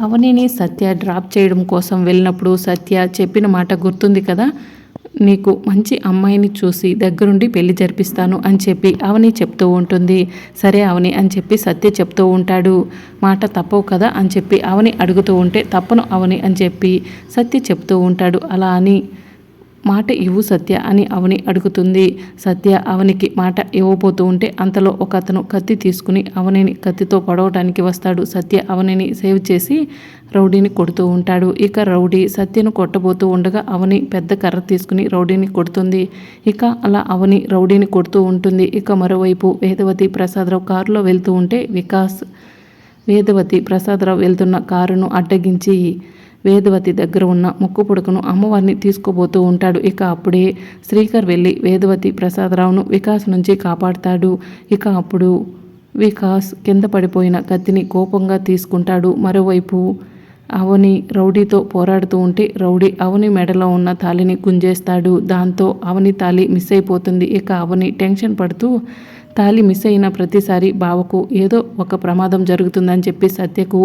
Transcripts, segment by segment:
అవనిని సత్య drop చేయడం కోసం వెళ్ళినప్పుడు సత్య చెప్పిన మాట గుర్తుంది కదా? నీకు మంచి అమ్మాయిని చూసి దగ్గరుండి పెళ్ళి జరిపిస్తాను అని చెప్పి అవని చెప్తూ ఉంటుంది. సరే అవని అని చెప్పి సత్య చెప్తూ ఉంటాడు. మాట తప్పవు కదా అని చెప్పి అవని అడుగుతూ ఉంటే తప్పను అవని అని చెప్పి సత్య చెప్తూ ఉంటాడు. అలా అని మాట ఇవ్వు సత్య అని అవని అడుగుతుంది. సత్య అవనికి మాట ఇవ్వబోతూ ఉంటే అంతలో ఒక అతను కత్తి తీసుకుని అవనిని కత్తితో పొడవటానికి వస్తాడు. సత్య అవనిని సేవ్ చేసి రౌడీని కొడుతూ ఉంటాడు. ఇక రౌడీ సత్యను కొట్టబోతూ ఉండగా అవని పెద్ద కర్ర తీసుకుని రౌడీని కొడుతుంది. ఇక అలా అవని రౌడీని కొడుతూ ఉంటుంది. ఇక మరోవైపు వేదవతి ప్రసాదరావు కారులో వెళ్తూ ఉంటే వికాస్ వేదవతి ప్రసాదరావు వెళ్తున్న కారును అడ్డగించి వేదవతి దగ్గర ఉన్న ముక్కు పుడకను అమ్మవారిని తీసుకోబోతూ ఉంటాడు. ఇక అప్పుడే శ్రీకర్ వెళ్ళి వేదవతి ప్రసాదరావును వికాస్ నుంచి కాపాడుతాడు. ఇక అప్పుడు వికాస్ కింద పడిపోయిన కత్తిని కోపంగా తీసుకుంటాడు. మరోవైపు అవని రౌడీతో పోరాడుతూ ఉంటే రౌడీ అవని మెడలో ఉన్న తాలిని గుంజేస్తాడు. దాంతో అవని తాలి మిస్ అయిపోతుంది. ఇక అవని టెన్షన్ పడుతూ తాలి మిస్ అయిన ప్రతిసారి బావకు ఏదో ఒక ప్రమాదం జరుగుతుందని చెప్పి సత్యకు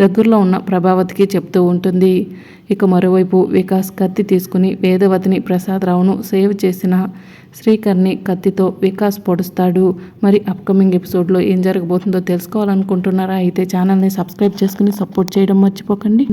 దగ్గరలో ఉన్న ప్రభావతికి చెప్తూ ఉంటుంది. ఇక మరోవైపు వికాస్ కత్తి తీసుకుని వేదవతిని ప్రసాదరావును సేవ్ చేసిన శ్రీకర్ని కత్తితో వికాస్ పొడుస్తాడు. మరి అప్కమింగ్ ఎపిసోడ్లో ఏం జరగబోతుందో తెలుసుకోవాలనుకుంటున్నారా? అయితే ఛానల్ని సబ్స్క్రైబ్ చేసుకుని సపోర్ట్ చేయడం మర్చిపోకండి.